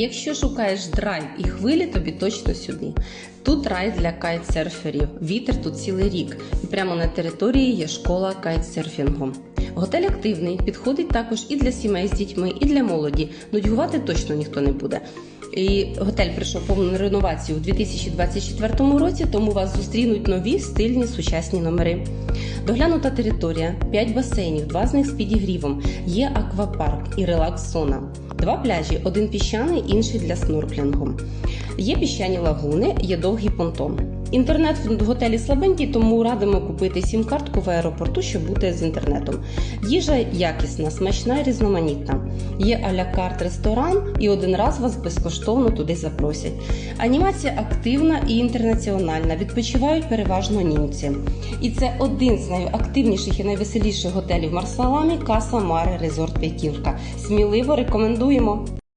Якщо шукаєш драйв і хвилі, тобі точно сюди. Тут рай для кайтсерферів. Вітер тут цілий рік. І прямо на території є школа кайтсерфінгу. Готель активний, підходить також і для сімей з дітьми, і для молоді. Нудьгувати точно ніхто не буде. І готель прийшов повну реновацію у 2024 році, тому вас зустрінуть нові стильні сучасні номери. Доглянута територія, 5 басейнів, два з них з підігрівом. Є аквапарк і релакс-зона. Два пляжі, один піщаний, інший для снорклінгу. Є піщані лагуни, є довгий понтон. Інтернет в готелі слабенький, тому радимо купити сім-картку в аеропорту, щоб бути з інтернетом. Їжа якісна, смачна і різноманітна. Є аля карт ресторан, і один раз вас безкоштовно туди запросять. Анімація активна і інтернаціональна. Відпочивають переважно німці. І це один з найактивніших і найвеселіших готелів Марсаламі Каса Маре Резорт П'ятірка. Сміливо рекомендуємо.